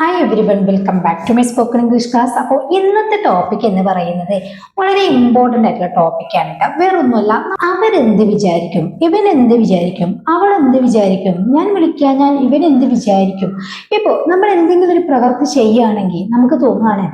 Hi everyone welcome back to my spoken English class അപ്പോൾ ഇന്നത്തെ topic എന്ന് പറയുന്നത് വളരെ ഇമ്പോർട്ടന്റ് ആയിട്ടുള്ള ടോപ്പിക്കാണ് കേട്ടോ വേറൊന്നുമല്ല അവരെന്ത് വിചാരിക്കും? ഇവൻ എന്ത് വിചാരിക്കും? അവൾ എന്ത് വിചാരിക്കും? ഞാൻ വിളിക്കാൻ ഞാൻ ഇവൻ എന്ത് വിചാരിക്കും? ഇപ്പോൾ നമ്മൾ എന്തെങ്കിലും ഒരു പ്രവൃത്തി ചെയ്യുകയാണെങ്കിൽ നമുക്ക് തോന്നുകയാണ്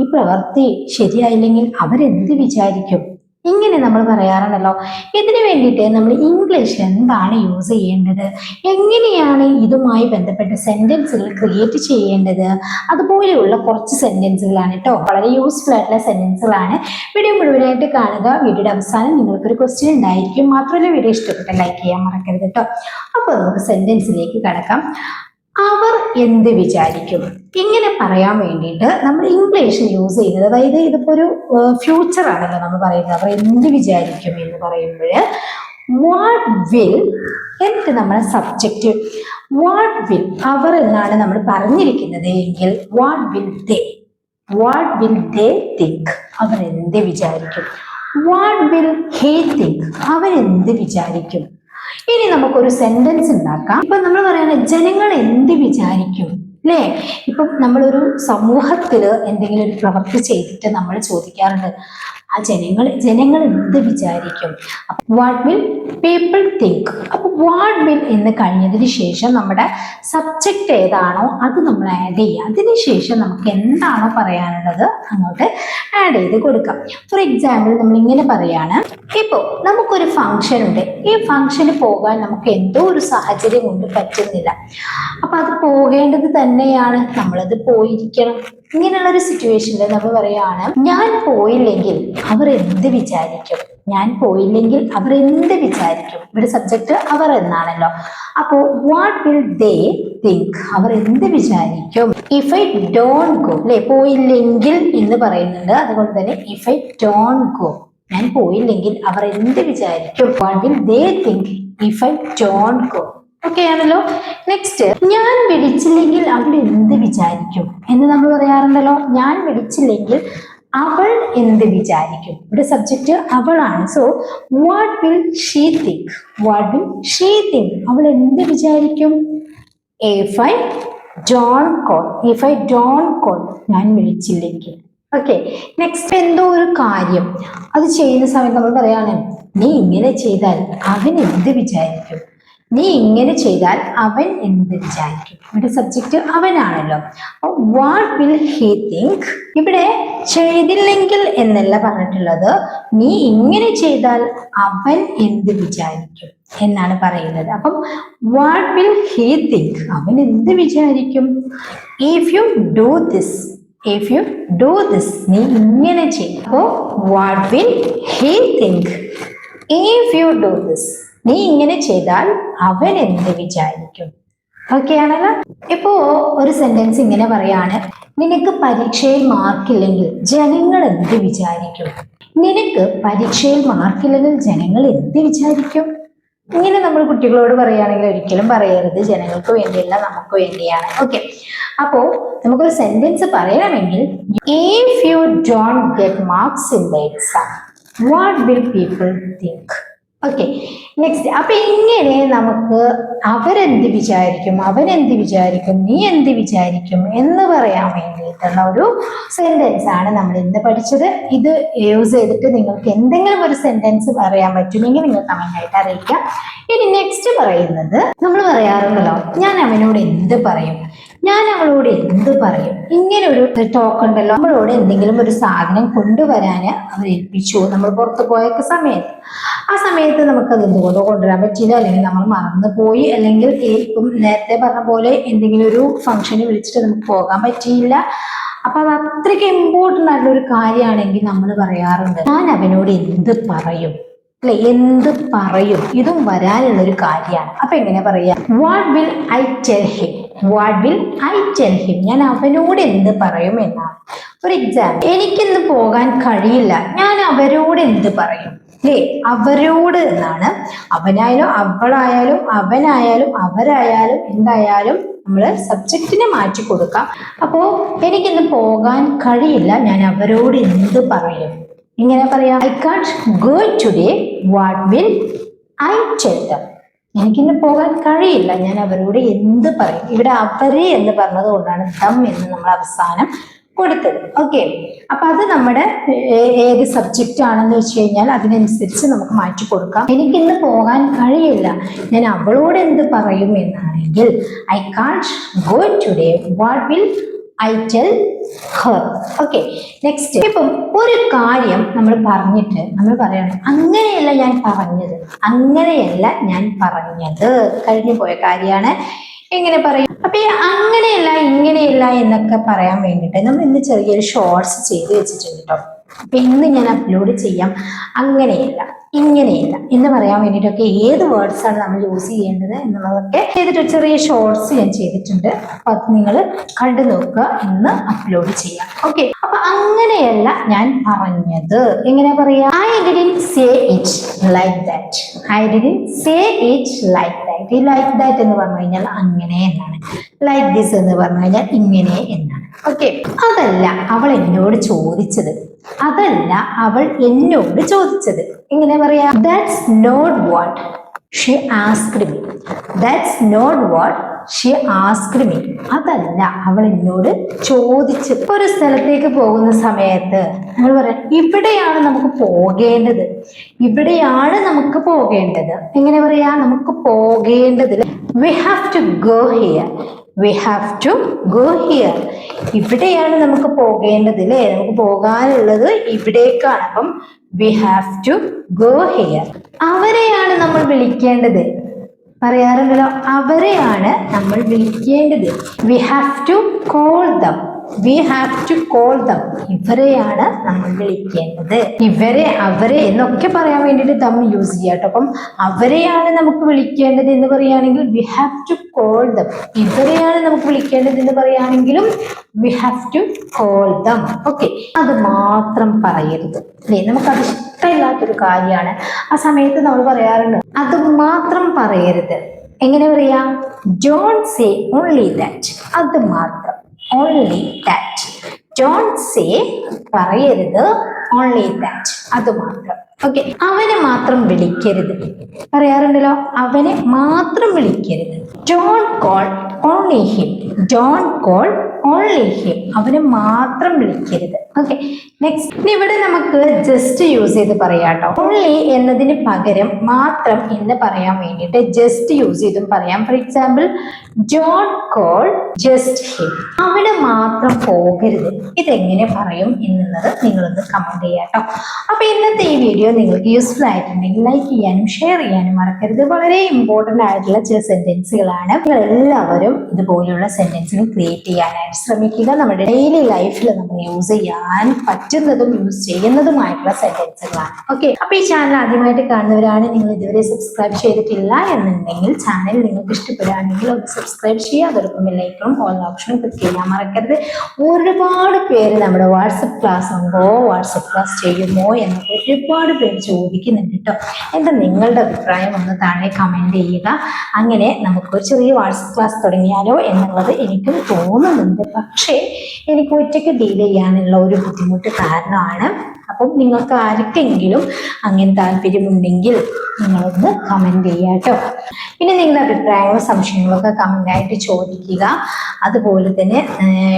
ഈ പ്രവൃത്തി ശരിയായില്ലെങ്കിൽ അവരെന്ത് വിചാരിക്കും? ഇങ്ങനെ നമ്മൾ പറയാറുണ്ടല്ലോ. ഇതിനു വേണ്ടിയിട്ട് നമ്മൾ ഇംഗ്ലീഷ് എന്താണ് യൂസ് ചെയ്യേണ്ടത്? എങ്ങനെയാണ് ഇതുമായി ബന്ധപ്പെട്ട സെന്റൻസുകൾ ക്രിയേറ്റ് ചെയ്യേണ്ടത്? അതുപോലെയുള്ള കുറച്ച് സെന്റൻസുകളാണ് കേട്ടോ വളരെ യൂസ്ഫുൾ ആയിട്ടുള്ള സെന്റൻസുകളാണ് വീഡിയോ മുഴുവനായിട്ട് കാണുക. വീഡിയോയുടെ അവസാനം നിങ്ങൾക്കൊരു ക്വസ്റ്റ്യൻ ഉണ്ടായിരിക്കും. മാത്രമല്ല വീഡിയോ ഇഷ്ടപ്പെട്ട ലൈക്ക് ചെയ്യാൻ മറക്കരുത് കേട്ടോ അപ്പോൾ നമുക്ക് സെന്റൻസിലേക്ക് കടക്കാം. അവർ എന്ത് വിചാരിക്കും? ഇങ്ങനെ പറയാൻ വേണ്ടിയിട്ട് നമ്മൾ ഇംഗ്ലീഷ് യൂസ് ചെയ്യുന്നത്? അതായത് ഇതിപ്പോ ഒരു ഫ്യൂച്ചർ ആണല്ലോ നമ്മൾ പറയുന്നത്. അവർ എന്ത് വിചാരിക്കും എന്ന് പറയുമ്പോൾ വാട്ട് വിൽ എന്നിട്ട് നമ്മുടെ സബ്ജക്റ്റ് വാട്ട് വിൽ അവർ എന്നാണ് നമ്മൾ പറഞ്ഞിരിക്കുന്നത് എങ്കിൽ what will they what will they think അവർ എന്ത് വിചാരിക്കും? വാട്ട് വിൽ ഹേ തിങ്ക് എന്ത് വിചാരിക്കും? ഇനി നമുക്കൊരു സെന്റൻസ് ഉണ്ടാക്കാം. ഇപ്പൊ നമ്മൾ പറയുന്നത് ജനങ്ങൾ എന്ത് വിചാരിക്കും? അല്ലേ ഇപ്പം നമ്മളൊരു സമൂഹത്തിൽ എന്തെങ്കിലും ഒരു പ്രവൃത്തി ചെയ്തിട്ട് നമ്മൾ ചോദിക്കാറുണ്ട് ആ ജനങ്ങൾ ജനങ്ങൾ എന്ത് വിചാരിക്കും? വാട്ട് വിൽ പീപ്പിൾ തിങ്ക് അപ്പൊ വാട്ട് വിൽ എന്ന് കഴിഞ്ഞതിന് ശേഷം നമ്മുടെ സബ്ജക്റ്റ് ഏതാണോ അത് നമ്മൾ ആഡ് ചെയ്യുക. അതിനുശേഷം നമുക്ക് എന്താണോ പറയാനുള്ളത് അങ്ങോട്ട് ആഡ് ചെയ്ത് കൊടുക്കാം. ഫോർ എക്സാമ്പിൾ നമ്മൾ ഇങ്ങനെ പറയാണ്. ഇപ്പോൾ നമുക്കൊരു ഫംഗ്ഷൻ ഉണ്ട്. ഈ ഫംഗ്ഷന് പോകാൻ നമുക്ക് എന്തോ ഒരു സാഹചര്യം കൊണ്ട് പറ്റുന്നില്ല. അപ്പൊ അത് പോകേണ്ടത് തന്നെയാണ്. നമ്മളത് പോയിരിക്കണം. ഇങ്ങനെയുള്ള ഒരു സിറ്റുവേഷനിൽ നമ്മൾ പറയാണ് ഞാൻ പോയില്ലെങ്കിൽ അവർ എന്ത് വിചാരിക്കും? ഞാൻ പോയില്ലെങ്കിൽ അവർ എന്ത് വിചാരിക്കും? ഇവിടെ സബ്ജക്റ്റ് അവർ എന്നാണല്ലോ. അപ്പോൾ വാട്ട് വിൽ ദേ തിങ്ക് അവർ എന്ത് വിചാരിക്കും? ഇഫ് ഐ ഡോൺ ഗോ അല്ലെ? പോയില്ലെങ്കിൽ എന്ന് പറയുന്നുണ്ട്. അതുകൊണ്ട് തന്നെ ഇഫ് ഐ ഡോൺ ഗോ ഞാൻ പോയില്ലെങ്കിൽ അവർ എന്ത് വിചാരിക്കും? What will they think if I don't go okay ആണല്ലോ. നെക്സ്റ്റ് ഞാൻ വിളിച്ചില്ലെങ്കിൽ അവർ എന്ത് വിചാരിക്കും? എന്ന് നമ്മൾ പറയാറുണ്ടല്ലോ. ഞാൻ വിളിച്ചില്ലെങ്കിൽ അവൾ എന്ത് വിചാരിക്കും? ഇവിടെ സബ്ജക്റ്റ് അവളാണ്. So what will she think what will she think അവൾ എന്ത് വിചാരിക്കും? If I don't call if I don't call ഞാൻ വിളിച്ചില്ലെങ്കിൽ. ഓക്കെ നെക്സ്റ്റ് എന്തോ ഒരു കാര്യം. അത് ചെയ്യുന്ന സമയത്ത് നമ്മൾ പറയാണ് നീ ഇങ്ങനെ ചെയ്താൽ അവൻ എന്ത് വിചാരിക്കും? നീ ഇങ്ങനെ ചെയ്താൽ അവൻ എന്ത് വിചാരിക്കും? ഇവിടെ സബ്ജക്റ്റ് അവനാണല്ലോ. വാട്ട് വിൽ ഹി തിങ്ക് ഇവിടെ ചെയ്തില്ലെങ്കിൽ എന്നല്ല പറഞ്ഞിട്ടുള്ളത്. നീ ഇങ്ങനെ ചെയ്താൽ അവൻ എന്ത് വിചാരിക്കും എന്നാണ് പറയുന്നത്. അപ്പം വാട്ട് വിൽ ഹി തിങ്ക് അവൻ എന്ത് വിചാരിക്കും? If you do this if you do this നീ ഇങ്ങനെ ചെയ്യും അപ്പോൾ what will he think if you do this നീ ഇങ്ങനെ ചെയ്താൽ അവൻ എന്ത് വിചാരിക്കും? ഓക്കെ ആണല്ലോ? ഇപ്പോ ഒരു സെന്റൻസ് ഇങ്ങനെ പറയാണ് നിനക്ക് പരീക്ഷയിൽ മാർക്കില്ലെങ്കിൽ ജനങ്ങൾ എന്ത് വിചാരിക്കും? നിനക്ക് പരീക്ഷയിൽ മാർക്കില്ലെങ്കിൽ ജനങ്ങൾ എന്ത് വിചാരിക്കും? ഇങ്ങനെ നമ്മൾ കുട്ടികളോട് പറയുകയാണെങ്കിൽ ഒരിക്കലും പറയരുത്. ജനങ്ങൾക്ക് വേണ്ടിയല്ല നമുക്ക് വേണ്ടിയാണ്. ഓക്കെ അപ്പോ നമുക്കൊരു സെന്റൻസ് പറയണമെങ്കിൽ if you don't get marks in the exam what will people think okay next അപ്പൊ ഇങ്ങനെ നമുക്ക് അവരെന്ത് വിചാരിക്കും? അവനെന്ത് വിചാരിക്കും? നീ എന്ത് വിചാരിക്കും? എന്ന് പറയാൻ വേണ്ടിയിട്ടുള്ള ഒരു സെന്റൻസ് ആണ് നമ്മൾ ഇന്ന് പഠിച്ചത്. ഇത് യൂസ് ചെയ്തിട്ട് നിങ്ങൾക്ക് എന്തെങ്കിലും ഒരു സെന്റൻസ് പറയാൻ പറ്റുമെങ്കിൽ നിങ്ങൾ കമന്റ് ആയിട്ട് അറിയിക്കാം ഇനി നെക്സ്റ്റ് പറയുന്നത് നമ്മൾ പറയാറുണ്ടല്ലോ ഞാൻ അവനോട് എന്ത് പറയും? ഞാൻ അവളോട് എന്ത് പറയും? ഇങ്ങനെ ഒരു ടോക്ക് ഉണ്ടല്ലോ. നമ്മളോട് എന്തെങ്കിലും ഒരു സാധനം കൊണ്ടുവരാന് അവർ ഏൽപ്പിച്ചു നമ്മൾ പുറത്തു പോയൊക്കെ സമയത്ത്. ആ സമയത്ത് നമുക്ക് അത് എന്തുകൊണ്ടോ കൊണ്ടുവരാൻ പറ്റിയില്ല. അല്ലെങ്കിൽ നമ്മൾ മറന്നു പോയി അല്ലെങ്കിൽ ഇപ്പം നേരത്തെ പറഞ്ഞ പോലെ എന്തെങ്കിലും ഒരു ഫംഗ്ഷന് വിളിച്ചിട്ട് നമുക്ക് പോകാൻ പറ്റിയില്ല. അപ്പൊ അത് അത്രയ്ക്ക് ഇമ്പോർട്ടന്റ് ആയിട്ടുള്ള ഒരു കാര്യമാണെങ്കിൽ നമ്മൾ പറയാറുണ്ട്. ഞാൻ അവനോട് എന്ത് പറയും? അല്ലെ എന്ത് പറയും? ഇതും വരാനുള്ള ഒരു കാര്യമാണ്. അപ്പൊ എങ്ങനെ പറയാ? What will I tell him what will I tell him ഞാൻ അവനോട് എന്ത് പറയും എന്നാണ്. ഫോർ എക്സാമ്പിൾ എനിക്കിന്ന് പോകാൻ കഴിയില്ല. ഞാൻ അവരോട് എന്ത് പറയും? അല്ലേ അവരോട് എന്നാണ്. അവനായാലും അവളായാലും അവനായാലും അവരായാലും എന്തായാലും നമ്മൾ സബ്ജക്റ്റിനെ മാറ്റി കൊടുക്കാം. അപ്പോൾ എനിക്കിന്ന് പോകാൻ കഴിയില്ല. ഞാൻ അവരോട് എന്ത് പറയും? ഇങ്ങനെ പറയാം? I can't go today what will I them എനിക്കിന്ന് പോകാൻ കഴിയില്ല. ഞാൻ അവരോട് എന്ത് പറയും? ഇവിടെ അവരെ എന്ന് പറഞ്ഞത് കൊണ്ടാണ് ദം എന്ന് നമ്മൾ അവസാനം കൊടുത്തത്. ഓക്കെ അപ്പൊ അത് നമ്മുടെ ഏത് സബ്ജക്റ്റ് ആണെന്ന് വെച്ച് കഴിഞ്ഞാൽ അതിനനുസരിച്ച് നമുക്ക് മാറ്റി കൊടുക്കാം. എനിക്കിന്ന് പോകാൻ കഴിയില്ല. ഞാൻ അവളോട് എന്ത് പറയും എന്നാണെങ്കിൽ I can't go today what will I tell her okay next ഇപ്പം ഒരു കാര്യം നമ്മൾ പറഞ്ഞിട്ട് നമ്മൾ പറയണം. അങ്ങനെയല്ല ഞാൻ പറഞ്ഞത്. അങ്ങനെയല്ല ഞാൻ പറഞ്ഞത്. കഴിഞ്ഞു പോയ കാര്യമാണ്. എങ്ങനെ പറയും? അപ്പൊ അങ്ങനെയല്ല ഇങ്ങനെയല്ല എന്നൊക്കെ പറയാൻ വേണ്ടിയിട്ട് നമ്മൾ ഇന്ന് ചെറിയൊരു ഷോർട്സ് ചെയ്ത് വെച്ചിട്ടുണ്ട് കേട്ടോ അപ്പൊ ഇന്ന് ഞാൻ അപ്ലോഡ് ചെയ്യാം. അങ്ങനെയല്ല ഇങ്ങനെയല്ല. എന്ന് പറയാൻ വേണ്ടിയിട്ടൊക്കെ ഏത് വേർഡ്സ് ആണ് നമ്മൾ യൂസ് ചെയ്യേണ്ടത് എന്നുള്ളതൊക്കെ ചെയ്തിട്ട് ചെറിയ ഷോർട്സ് ഞാൻ ചെയ്തിട്ടുണ്ട്. അപ്പൊ അത് നിങ്ങൾ കണ്ടു നോക്കുക ഇന്ന് അപ്ലോഡ് ചെയ്യാം. ഓക്കെ അപ്പൊ അങ്ങനെയല്ല ഞാൻ പറഞ്ഞത്. എങ്ങനെ പറയാ? I didn't say it like that I didn't say it like ഈ ലൈക്ക് ദാറ്റ് എന്ന് പറഞ്ഞു കഴിഞ്ഞാൽ അങ്ങനെ എന്നാണ്. ലൈക്ക് ദിസ് എന്ന് പറഞ്ഞു കഴിഞ്ഞാൽ ഇങ്ങനെ എന്നാണ്. ഓക്കെ അതല്ല അവൾ എന്നോട് ചോദിച്ചത്. അതല്ല അവൾ എന്നോട് ചോദിച്ചത്. എങ്ങനെ പറയാ? That's not what she asked me that's not what she asked me അതല്ല അവൾ എന്നോട് ചോദിച്ചു ഒരു സ്ഥലത്തേക്ക് പോകുന്ന സമയത്ത് നമ്മൾ പറയാം ഇവിടെയാണ് നമുക്ക് പോകേണ്ടത്. ഇവിടെയാണ് നമുക്ക് പോകേണ്ടത്. എങ്ങനെ പറയാ നമുക്ക് പോകേണ്ടത്. We have to go here we have to go here ഇവിടെയാണ് നമുക്ക് പോകേണ്ടത് അല്ലേ നമുക്ക് പോകാനുള്ളത് ഇവിടേക്കാണ്. അപ്പം we have to go here അവരെയാണ് നമ്മൾ വിളിക്കേണ്ടത്. പറയാറുണ്ടല്ലോ. അവരെയാണ് നമ്മൾ വിളിക്കേണ്ടത്. We have to call them we have to call them ഇവരെയാണ് നമ്മൾ വിളിക്കേണ്ടത്. ഇവരെ അവരെ എന്നൊക്കെ പറയാൻ വേണ്ടിയിട്ട് ദം യൂസ് ചെയ്യാം കേട്ടോ. അപ്പം അവരെയാണ് നമുക്ക് വിളിക്കേണ്ടത് എന്ന് പറയുകയാണെങ്കിൽ we have to call them ഇവരെയാണ് നമുക്ക് വിളിക്കേണ്ടത് എന്ന് പറയുകയാണെങ്കിലും we have to call them okay അത് മാത്രം പറയരുത്. അല്ലേ? നമുക്കത് ഇഷ്ടമില്ലാത്തൊരു കാര്യമാണ്. ആ സമയത്ത് നമ്മൾ പറയാറുണ്ട് അത് മാത്രം പറയരുത്. എങ്ങനെ പറയാം? ഡോൺ സേ ഓൺലി ദാറ്റ് അത് മാത്രം. ഓൺലി ദാറ്റ് ഡോണ്ട് സേ പറയരുത് ഓൺലി ദാറ്റ് അത് മാത്രം. ഓക്കെ അവനെ മാത്രം വിളിക്കരുത്. പറയാറുണ്ടല്ലോ അവനെ മാത്രം വിളിക്കരുത്. Don't call only him don't call only him അവനെ മാത്രം വിളിക്കരുത്. ഓക്കെ നെക്സ്റ്റ് ഇനി ഇവിടെ നമുക്ക് ജസ്റ്റ് യൂസ് ചെയ്ത് പറയാം കേട്ടോ ഓൺലി എന്നതിന് പകരം മാത്രം എന്ന് പറയാൻ വേണ്ടിയിട്ട് ജസ്റ്റ് യൂസ് ചെയ്തും പറയാം. For example John call just him അവിടെ മാത്രം പോകരുത്. ഇതെങ്ങനെ പറയും എന്നുള്ളത് നിങ്ങളൊന്ന് കമന്റ് ചെയ്യാം കേട്ടോ അപ്പൊ ഇന്നത്തെ ഈ വീഡിയോ നിങ്ങൾക്ക് യൂസ്ഫുൾ ആയിട്ടുണ്ടെങ്കിൽ ലൈക്ക് ചെയ്യാനും ഷെയർ ചെയ്യാനും മറക്കരുത്. വളരെ ഇമ്പോർട്ടന്റ് ആയിട്ടുള്ള ചില സെന്റൻസുകളാണ് നിങ്ങൾ എല്ലാവരും ഇതുപോലെയുള്ള സെന്റൻസുകൾ ക്രിയേറ്റ് ചെയ്യാനായിട്ട് ശ്രമിക്കുക. നമ്മുടെ ഡെയിലി ലൈഫിൽ നമ്മൾ യൂസ് ചെയ്യാൻ പറ്റുന്നതും യൂസ് ചെയ്യുന്നതുമായിട്ടുള്ള സെന്റൻസുകളാണ് ഓക്കെ അപ്പൊ ഈ ചാനൽ ആദ്യമായിട്ട് കാണുന്നവരാണ്. നിങ്ങൾ ഇതുവരെ സബ്സ്ക്രൈബ് ചെയ്തിട്ടില്ല എന്നുണ്ടെങ്കിൽ ചാനൽ നിങ്ങൾക്ക് ഇഷ്ടപ്പെടുകയാണെങ്കിൽ ഒന്ന് സബ്സ്ക്രൈബ് ചെയ്യുക. അതോടൊപ്പം ലൈക്കും ഓൾ ഓപ്ഷൻ ക്ലിക്ക് ചെയ്യാൻ മറക്കരുത്. ഒരുപാട് പേര് നമ്മുടെ വാട്സപ്പ് ക്ലാസ് ഉണ്ടോ? വാട്സപ്പ് ക്ലാസ് ചെയ്യുമോ? എന്ന് ഒരുപാട് പേര് ചോദിക്കുന്നുണ്ട് കേട്ടോ. എന്താ നിങ്ങളുടെ അഭിപ്രായം? ഒന്ന് താഴെ കമന്റ് ചെയ്യുക. അങ്ങനെ നമുക്ക് ഒരു ചെറിയ വാട്സപ്പ് ക്ലാസ് തുടങ്ങിയാലോ എന്നുള്ളത് എനിക്കും തോന്നുന്നുണ്ട്. പക്ഷേ എനിക്ക് ഒറ്റയ്ക്ക് ഡീൽ ചെയ്യാനുള്ള ഒരു ബുദ്ധിമുട്ട് കാരണമാണ്. അപ്പം നിങ്ങൾക്ക് ആർക്കെങ്കിലും അങ്ങനെ താല്പര്യമുണ്ടെങ്കിൽ നിങ്ങളൊന്ന് കമന്റ് ചെയ്യുക കേട്ടോ. പിന്നെ നിങ്ങളുടെ അഭിപ്രായങ്ങളും സംശയങ്ങളൊക്കെ കമന്റ് ആയിട്ട് ചോദിക്കുക. അതുപോലെ തന്നെ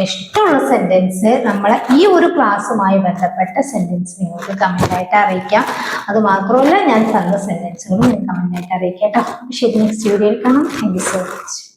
ഇഷ്ടമുള്ള സെന്റൻസ് നമ്മളെ ഈ ഒരു ക്ലാസ്സുമായി ബന്ധപ്പെട്ട സെന്റൻസ് നിങ്ങൾക്ക് കമന്റ് ആയിട്ട് അറിയിക്കാം. അത് മാത്രമല്ല ഞാൻ തന്ന സെന്റൻസുകളും കമന്റ് ആയിട്ട് അറിയിക്കാം കേട്ടോ. ശരി നെക്സ്റ്റ് വീഡിയോയിൽ കാണാം. Thank you so much